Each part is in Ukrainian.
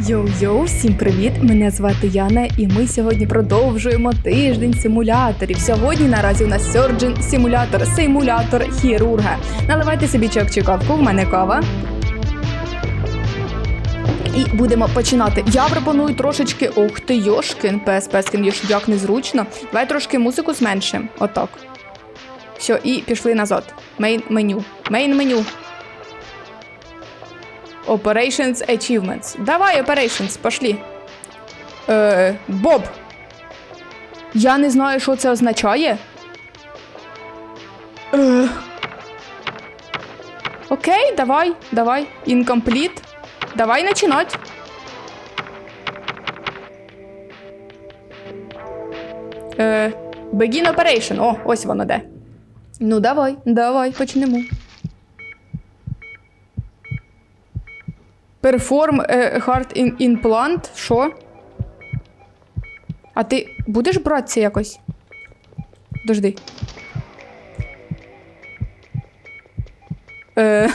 Йоу-йоу, всім привіт! Мене звати Яна, і ми сьогодні продовжуємо тиждень симуляторів. Сьогодні наразі у нас Surgeon симулятор, симулятор хірурга. Наливайте собі чок чи кавку, в мене кава. І будемо починати. Я пропоную трошечки. Ух ти, Йошкін, пес, пескін, Йош, як незручно. Давай трошки музику зменшимо. Отак. Все, і пішли назад. Мейн меню. Мейн меню. Operations Achievements. Давай, Operations, пошли. Е, Боб. Я не знаю, що це означає. Е. Окей, давай, давай. Incomplete. Давай начинать. Е, begin Operation. О, ось воно де. Ну, давай, давай, почнемо. Heart in- Implant. Що? А ти будеш братися якось? Дожди. Е,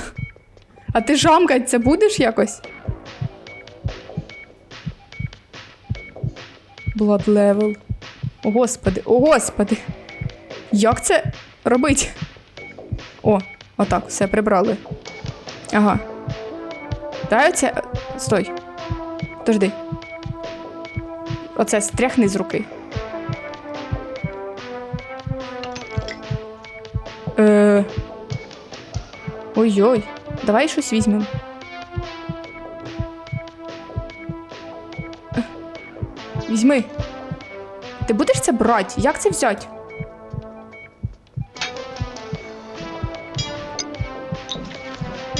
а ти жамкаться будеш якось? Blood level. О, господи, о, господи. Як це робить? О, отак, все прибрали. Ага. Дай. Стой. Подожди. Оце стряхни з руки. Е... Ой-ой. Давай щось візьмемо. Е, Візьми. Ти будеш це брати? Як це взяти?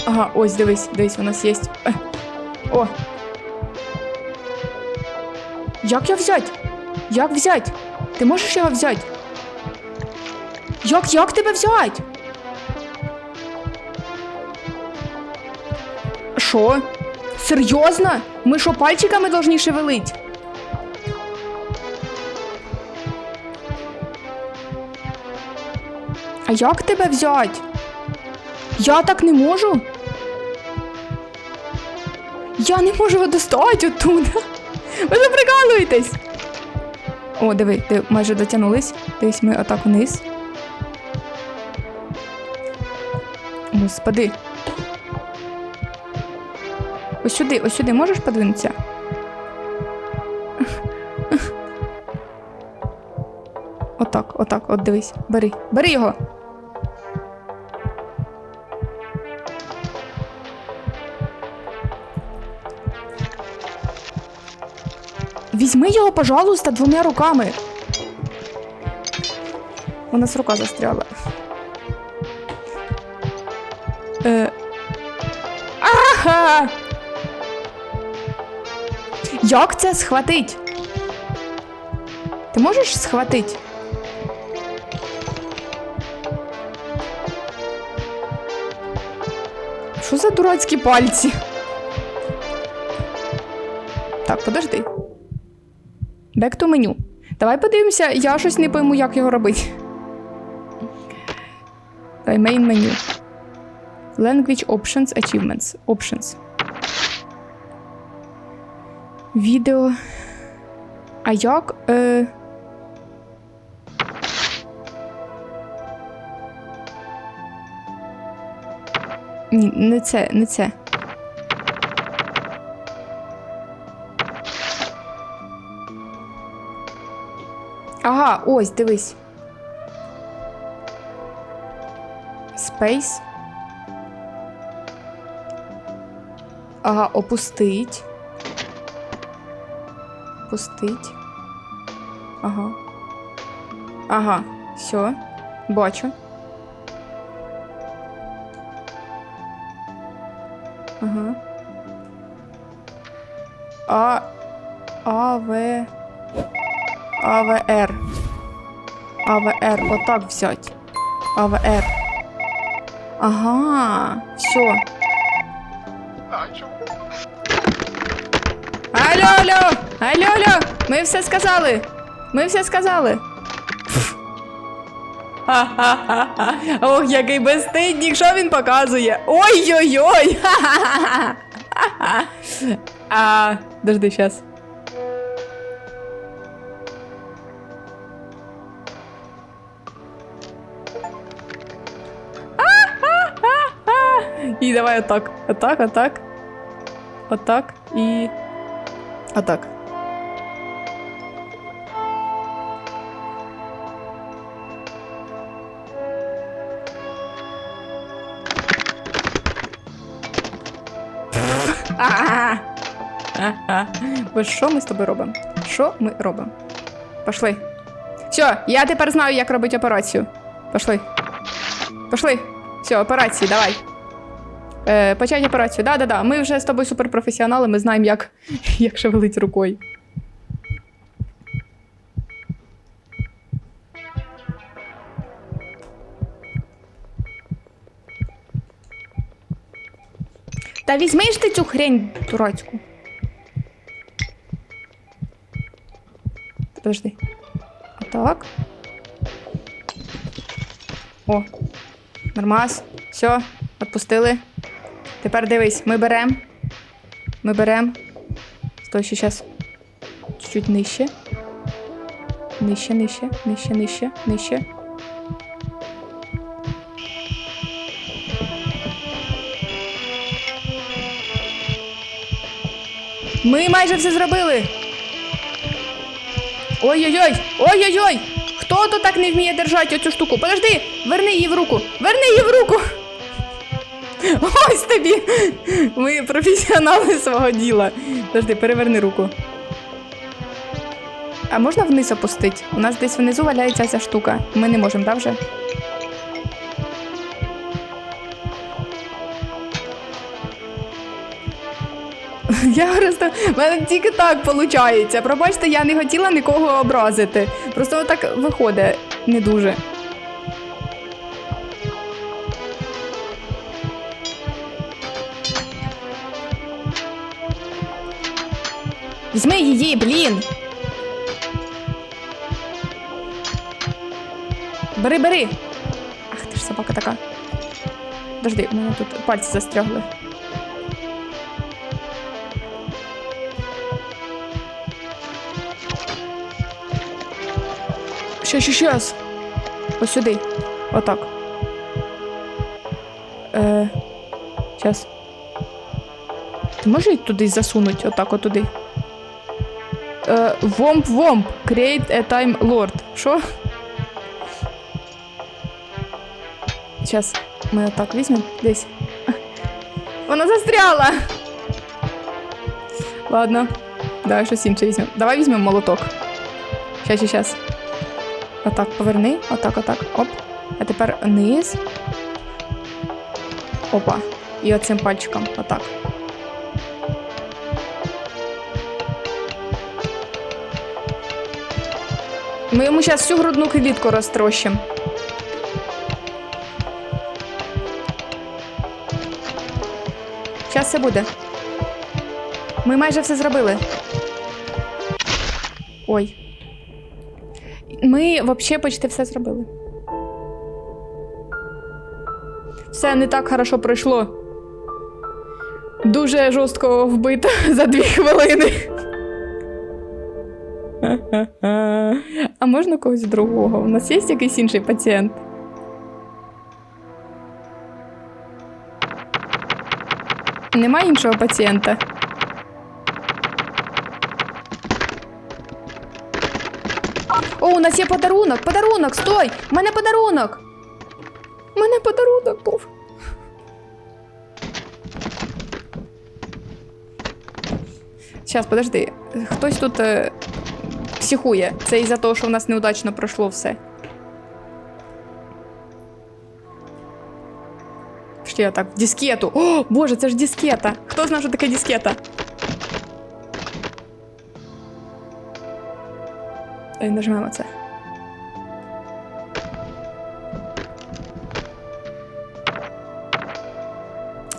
Ага, ось дивись, дивись, у нас є. О. Як його взять? Як взять? Ти можеш його взяти? Як, як тебе взять? Що? Серйозно? Ми що, пальчиками должні шевелить? А як тебе взять? Я так не можу? Я не можу його достати оттуда. Ви ж прикалуєтесь. О, диви, ти майже дотягнулись. Дивись, ми отак вниз. Господи. Ось сюди, ось сюди можеш подвинутися? Отак, отак, от дивись. Бери, бери його. Візьми його, пожалуйста, двома руками. У нас рука застряла. Е... Ага! Як це схватить? Ти можеш схватить? Що за дурацькі пальці? Так, подожди. Back to меню. Давай подивимося, я щось не пойму, як його робити. Давай, main меню. Language Options Achievements. Options. Відео. А як. Е... Ні, не це, не це. Ага, ось, дивись. Space. Ага, опустить. Опустить. Ага. Ага, все. Бачу. Ага. А. А, В. АВР. АВР. Отак взять. АВР. Ага. Все. Алло, алло! Алло, алло! Ми все сказали! Ми все сказали. Ха-ха-ха. Ох, який безстидник, що він показує? Ой-ой-ой! Ха-ха-ха. А, дожди, сейчас. Давай отак. Отак, отак. Отак і. Отак. Бо що ми з тобою робимо? Що ми робимо? Пошли. Все, я тепер знаю, як робити операцію. Пошли. Пошли. Все, операції, давай. Е, почать операцію. Да-да-да. Ми вже з тобою суперпрофесіонали, ми знаємо, як, як шевелить рукою. Та візьми ж ти цю хрень дурацьку. Подожди. Отак. О. Нормас. Все, відпустили. Тепер дивись, ми беремо. Ми беремо. Стой, ще зараз. Чуть-чуть нижче. Нижче, нижче, нижче, нижче, нижче. Ми майже все зробили. Ой-ой-ой! Ой-ой-ой! Хто то так не вміє держати оцю штуку? Подожди! Верни її в руку! Верни її в руку! Ось тобі! Ми професіонали свого діла. Подожди, переверни руку. А можна вниз опустити? У нас десь внизу валяється ця штука. Ми не можемо, так вже? Я просто в мене тільки так виходить. Пробачте, я не хотіла нікого образити. Просто так виходить не дуже. Візьми її, блін. Бери, бери. Ах ти ж собака така. Подожди, у мене тут пальці застрягли. Щас, щас, щас. Ось сюди. Отак. Е, щас. Ти можеш туди засунути? Отак, отуди. Е, вомп вомп. Create a time lord. Що? Щас. Ми отак візьмемо десь. Вона застряла. Ладно. Давай щось інше візьмемо. Давай візьмемо молоток. Щас, щас, щас. Отак, поверни. Отак, отак. Оп. А тепер низ. Опа. І оцим пальчиком. Отак. Ми йому зараз всю грудну клітку розтрощимо. Зараз все буде. Ми майже все зробили. Ой. Ми взагалі почти все зробили. Все не так хорошо пройшло. Дуже жорстко вбито за дві хвилини. А можна когось другого? У нас є якийсь інший пацієнт? Нема іншого пацієнта. О, у нас є подарунок! Подарунок! Стой! У мене подарунок! У мене подарунок був. Зараз, подожди. Хтось тут е, психує. Це із-за того, що у нас неудачно пройшло все. Що я так? Дискету. О, боже, це ж дискета. Хто знає, що таке дискета? Дай нажмемо це.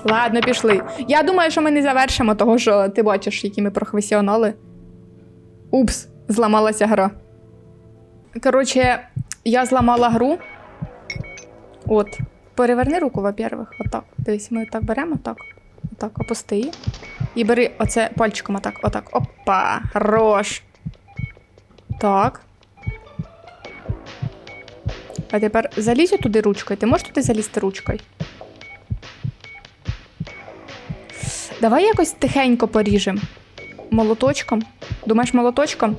Ладно, пішли. Я думаю, що ми не завершимо, того що ти бачиш, які ми професіонали. Упс, зламалася гра. Коротше, я зламала гру. От. Переверни руку, во-первых. Отак. Дивись, ми так беремо, так. Отак, опусти. її. І бери оце пальчиком отак, отак. Опа! Хорош. Так. А тепер залізь туди ручкою. Ти можеш туди залізти ручкою? Давай якось тихенько поріжем. Молоточком. Думаєш, молоточком?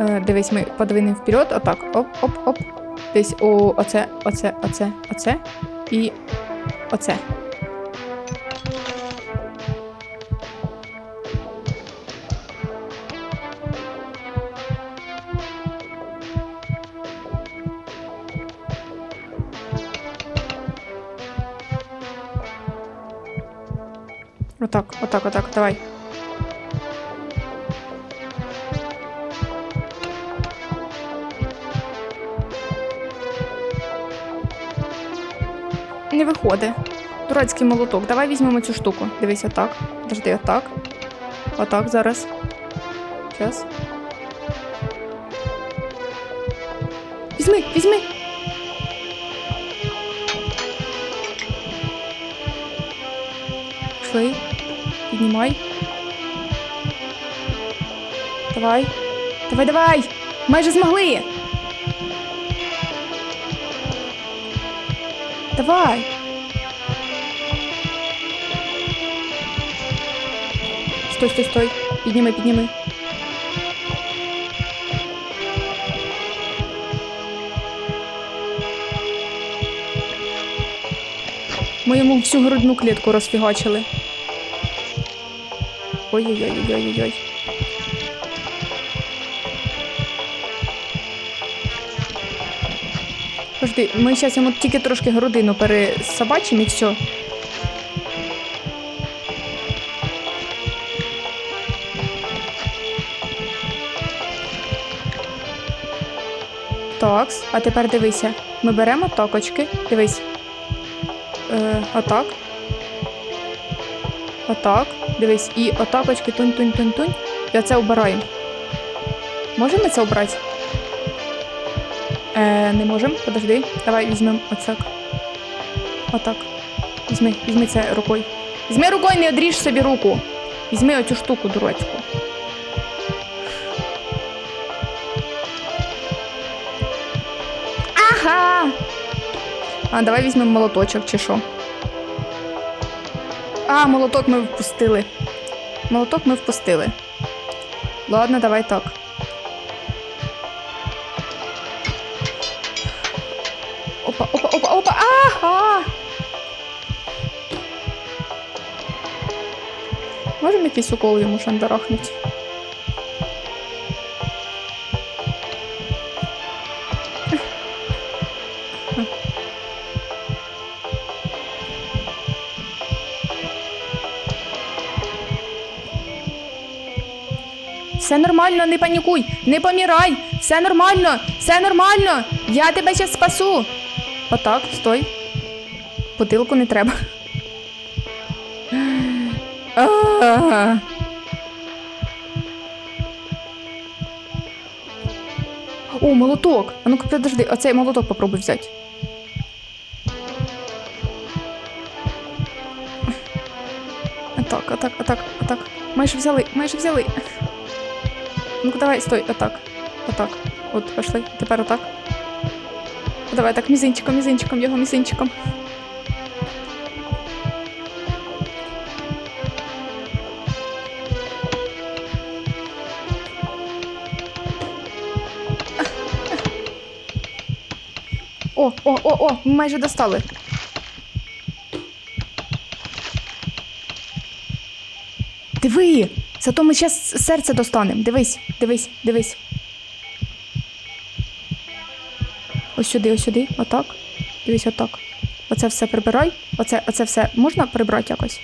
Е, дивись, ми подвинемо вперед, отак. Оп-оп-оп. Десь о, оце, оце, оце, оце. І оце. Отак, отак, отак, давай. Виходить. Дурацький молоток. Давай візьмемо цю штуку. Дивись, отак. Подожди, отак. Отак зараз. Зараз. Візьми, візьми. Пішли. Піднімай. Давай. Давай, давай! Майже змогли! Давай! Стой, стой, стой. Підніми, підніми. Ми йому всю грудну клітку розфігачили. Ой-ой-ой-ой-ой-ой. Подожди, ми зараз йому тільки трошки грудину пересобачимо і все. Так, а тепер дивися. Ми беремо токочки. Дивись. Е, отак. Отак. Дивись. І отакочки тунь-тунь-тунь-тунь. І оце обираємо. Можемо це обрати? Е, не можемо. Подожди. Давай візьмемо оцак. Отак. Візьми, візьми це рукою. Візьми рукою, не одріж собі руку. Візьми оцю штуку дурацьку. А, давай візьмемо молоточок чи що. А, молоток ми впустили. Молоток ми впустили. Ладно, давай так. Опа, опа, опа, опа. Ага. Можемо якийсь укол йому шандарахнути? Все нормально, не панікуй, не помірай, все нормально, все нормально. Я тебе зараз спасу. Отак, стой. Бутилку не треба. О, молоток. А ну-ка, подожди, оцей молоток попробуй взяти. Отак, отак, отак, отак. Майже взяли, майже взяли. Ну-ка, давай, стой, отак. Отак. От, пішли. Тепер отак. Давай так, мізинчиком, мізинчиком, його мізинчиком. О, о, о, о, ми майже достали. Диви! Зато ми зараз серце достанемо. Дивись, дивись, дивись. Ось сюди, ось сюди, отак. Дивись, отак. Оце все прибирай. Оце, оце все можна прибрати якось?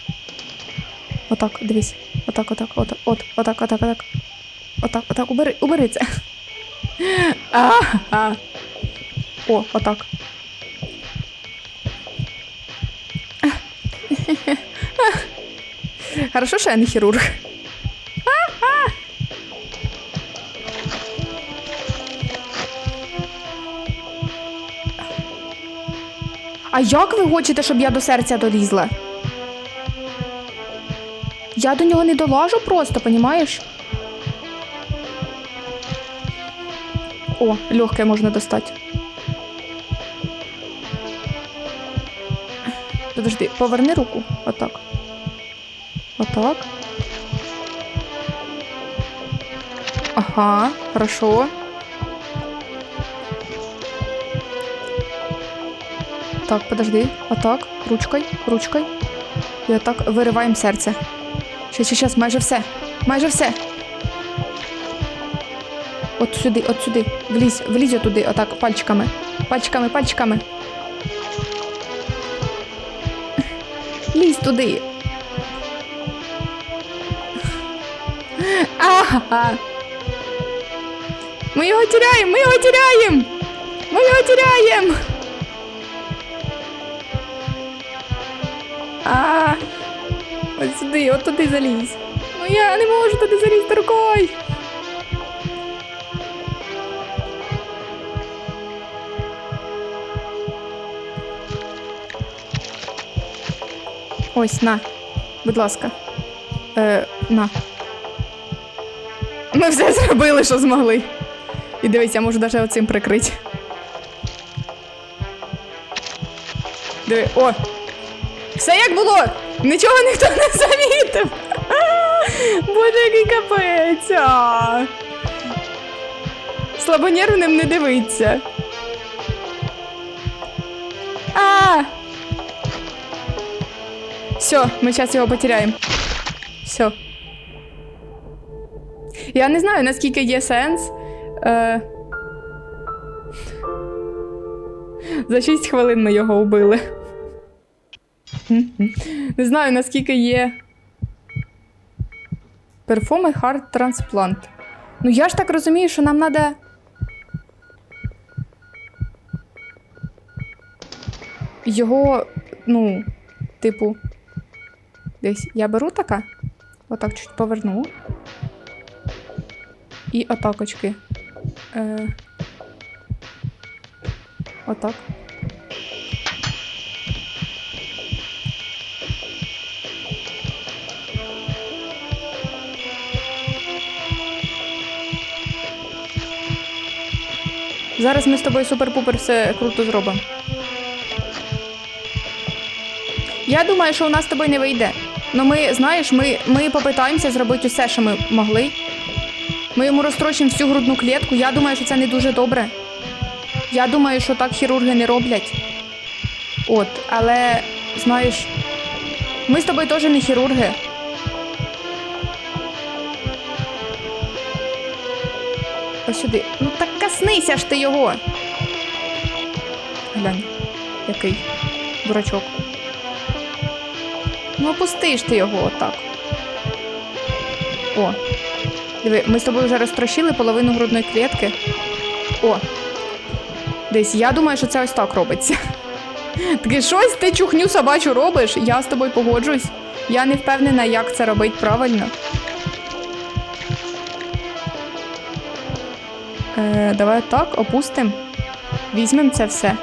Отак, дивись. Отак, отак, от, от, отак, отак, отак. Отак, отак, убери, убери це. Ага. О, отак. Хорошо, що я не хірург. А як ви хочете, щоб я до серця долізла? я до нього не долажу просто, понімаєш? О, легке можна достати. Подожди, поверни руку. Отак. Отак. Ага, хорошо. Так, подожди. Отак. Ручкой, ручкой. І отак вириваємо серце. Щас, щас, щас, майже все. Майже все. От сюди, от сюди. Влізь, влізь туди, отак, пальчиками. Пальчиками, пальчиками. Лізь туди. Ага. Ми його тіряємо, ми його тіряємо! Ми його тіряємо! А, от сюди, от туди залізь. Ну я не можу туди залізти рукою. Ось, на. Будь ласка. Е, на. Ми все зробили, що змогли. І дивись, я можу навіть оцим прикрити. Диви, о! Все як було! Нічого ніхто не замітив! Боже, який капець! а. Слабонервним не дивиться. А! Все, ми зараз його потеряємо. Все. Я не знаю, наскільки є сенс. Е... За 6 хвилин ми його убили. Не знаю, наскільки є. Перформи хард трансплант. Ну я ж так розумію, що нам треба. Його, ну, типу. Десь я беру така. Отак чуть поверну. І отакочки. Е... Отак. Зараз ми з тобою супер-пупер все круто зробимо. Я думаю, що у нас з тобою не вийде. Ну ми, знаєш, ми, ми попитаємося зробити усе, що ми могли. Ми йому розтрощимо всю грудну клітку. Я думаю, що це не дуже добре. Я думаю, що так хірурги не роблять. От, але знаєш, ми з тобою теж не хірурги. Ось сюди. Ну так коснися ж ти його. Глянь, який дурачок. Ну опусти ж ти його отак. О. Диви, ми з тобою вже розтрощили половину грудної клітки. О. Десь я думаю, що це ось так робиться. Таке щось ти чухню собачу робиш, я з тобою погоджусь. Я не впевнена, як це робити правильно. Е, давай так, опустимо. Візьмемо це все.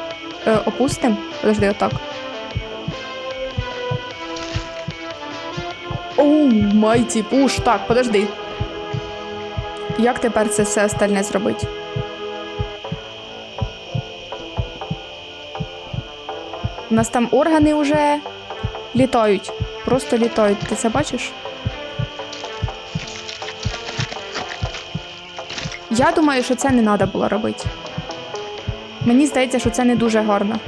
Е, опустимо. Подожди, отак. Оу, майті пуш. Так, подожди. Як тепер це все остальне зробити? У нас там органи вже літають. Просто літають. Ти це бачиш? Я думаю, що це не треба було робити. Мені здається, що це не дуже гарно.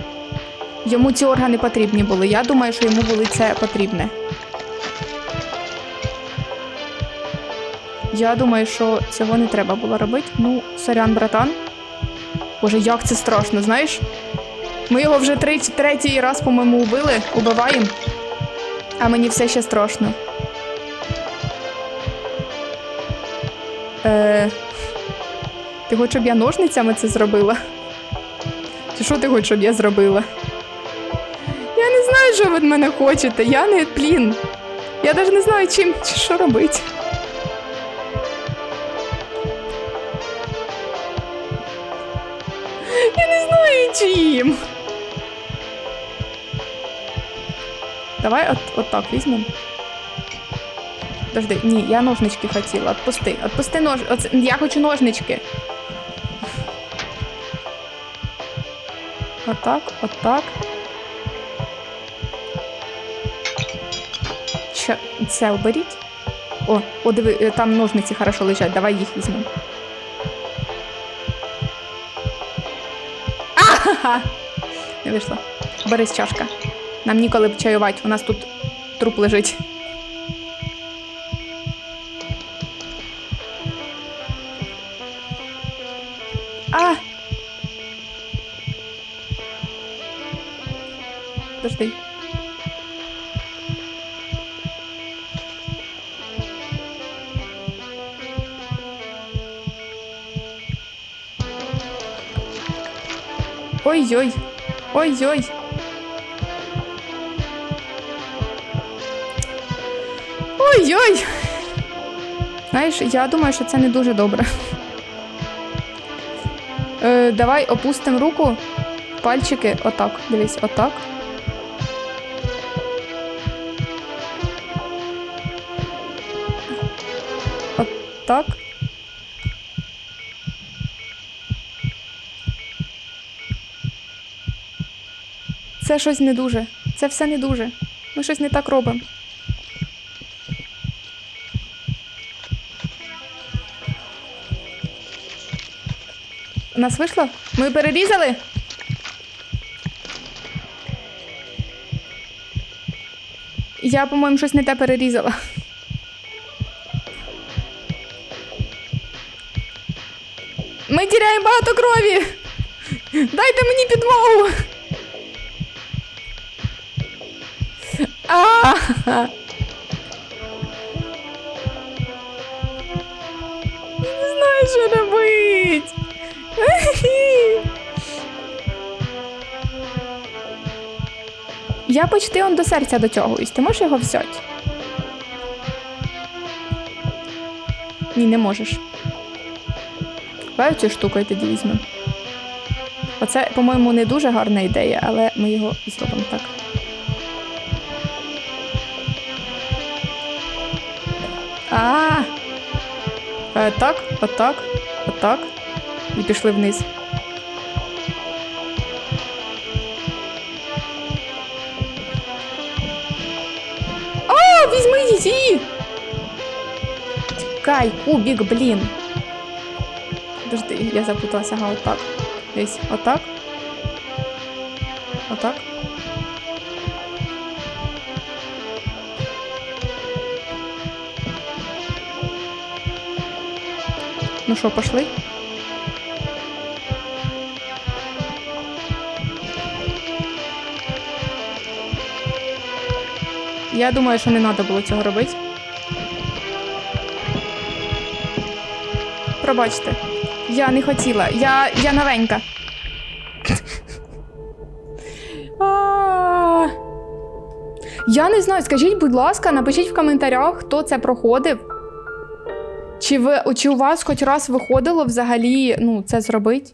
Йому ці органи потрібні були. Я думаю, що йому були це потрібне. Я думаю, що цього не треба було робити. Ну, сорян, братан. Боже, як це страшно, знаєш? Ми його вже третій, третій раз, по-моєму, убили, убиваємо. А мені все ще страшно. Е... Ти хочеш, щоб я ножницями це зробила? Чи що ти хочеш, щоб я зробила? Я не знаю, що ви від мене хочете. Я не плін. Я навіть не знаю, чим чи що робити. Я не знаю чим. Давай от, от так візьмемо. Подожди, ні, я ножнички хотіла. Отпусти, отпусти нож. Оце, я хочу ножнички. Отак, отак. Що, це оберіть? О, о, диви, е, там ножниці хорошо лежать, давай їх візьмемо. Ахаха! Не вийшло. Борись чашка. Нам ніколи чаювати, у нас тут труп лежить. Ой-ой. Ой-ой. Ой-ой. Знаєш, я думаю, що це не дуже добре. Е, давай опустимо руку, пальчики, отак. Дивись, отак. Отак. Це щось не дуже. Це все не дуже. Ми щось не так робимо. Нас вийшло? Ми перерізали? Я, по-моєму, щось не те перерізала. Ми тіряємо багато крові. Дайте мені підмогу. Я почти он до серця дотягуюсь. Ти можеш його взяти? Ні, не можеш. Давай цю штуку я тоді візьмемо. Оце, по-моєму, не дуже гарна ідея, але ми його зробимо так. А. Е, так, отак, отак. І пішли вниз. Тікай, кубік, блін. Подожди, я запуталася, ага, отак. Десь, отак. Отак. Ну що, пошли? Я думаю, що не треба було цього робити. Пробачте. Я не хотіла. Я, я новенька. Я не знаю, скажіть, будь ласка, напишіть в коментарях, хто це проходив. Чи ви чи у вас хоч раз виходило взагалі ну, це зробити?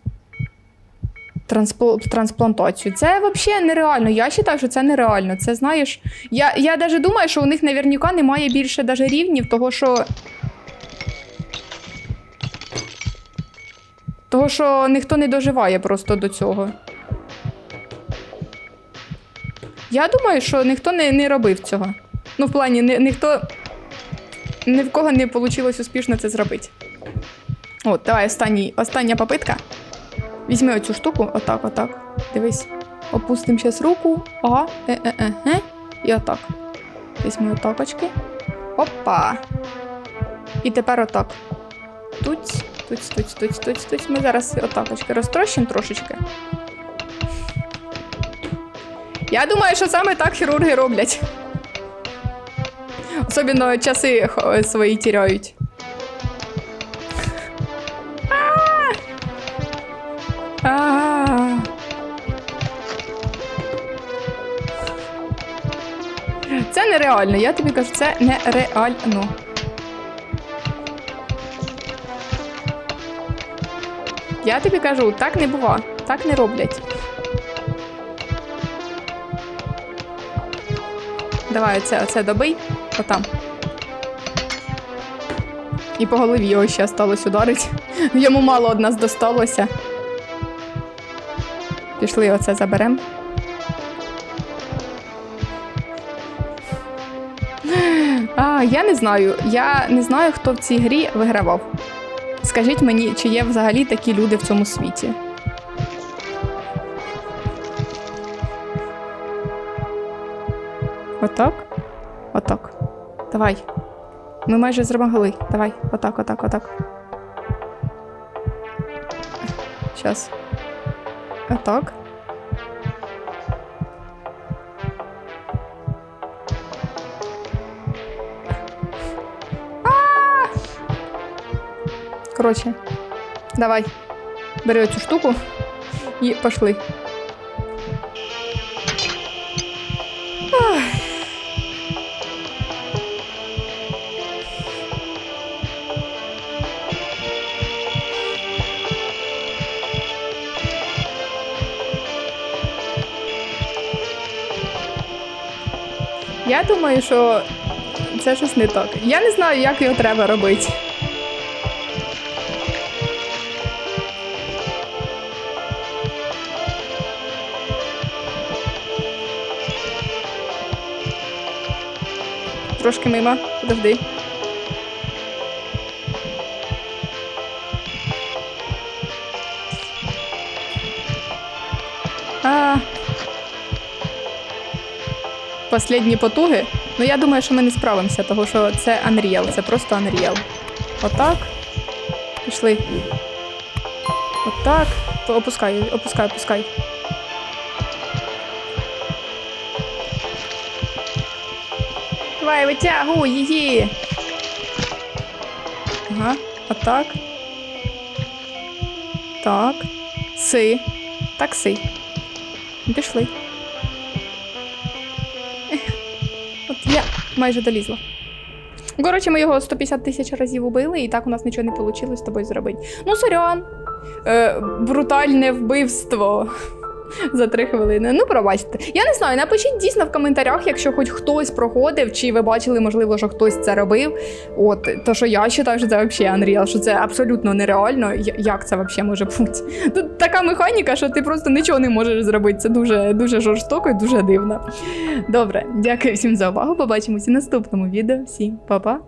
Транспло, трансплантацію. Це взагалі нереально. Я вважаю, що це нереально. Це знаєш. Я я навіть думаю, що у них наверняка немає більше даже рівнів, того що. Того, що ніхто не доживає просто до цього. Я думаю, що ніхто не, не робив цього. Ну, в плані, ні, ніхто. Ні в кого не вийшло успішно це зробити. От, давай останній, остання попитка. Візьми оцю штуку, отак, отак. Дивись. Опустимо зараз руку. Ага, е-е-е. І отак. Візьми отакочки. Опа. І тепер отак. Тут, тут, тут, тут, тут, тут. Ми зараз отакочки розтрощимо трошечки. Я думаю, що саме так хірурги роблять. Особливо часи свої тіряють. Це нереально, я тобі кажу, це нереально. Я тобі кажу, так не бува, так не роблять. Давай оце, оце добий, отам. І по голові його ще сталося ударить. Йому мало од нас досталося. Пішли оце заберемо. А, я не знаю. Я не знаю, хто в цій грі вигравав. Скажіть мені, чи є взагалі такі люди в цьому світі? Отак? Отак. Давай. Ми майже зремогли. Давай. Отак, отак, отак. Щас. Отак. Коротше, давай. Бери оцю штуку і пошли. Я думаю, що це щось не так. Я не знаю, як його треба робити. Трошки мимо. Подожди. А. Последні потуги. Ну я думаю, що ми не справимося, тому що це Unreal, це просто Unreal. Отак. Пішли. Отак. Опускай, опускай, опускай. Давай, витягуй її. Ага, отак. Так. Си. Так, си. Пішли. От я майже долізла. Коротше, ми його 150 тисяч разів убили, і так у нас нічого не вийшло з тобою зробити. Ну, сорян. Е, брутальне вбивство. За три хвилини. Ну, пробачте. Я не знаю, напишіть дійсно в коментарях, якщо хоч хтось проходив, чи ви бачили, можливо, що хтось це робив. От, то що я вважаю, що це взагалі Unreal, що це абсолютно нереально. Як це взагалі може бути? Тут така механіка, що ти просто нічого не можеш зробити. Це дуже, дуже жорстоко і дуже дивно. Добре, дякую всім за увагу. Побачимося в наступному відео. Всім па-па.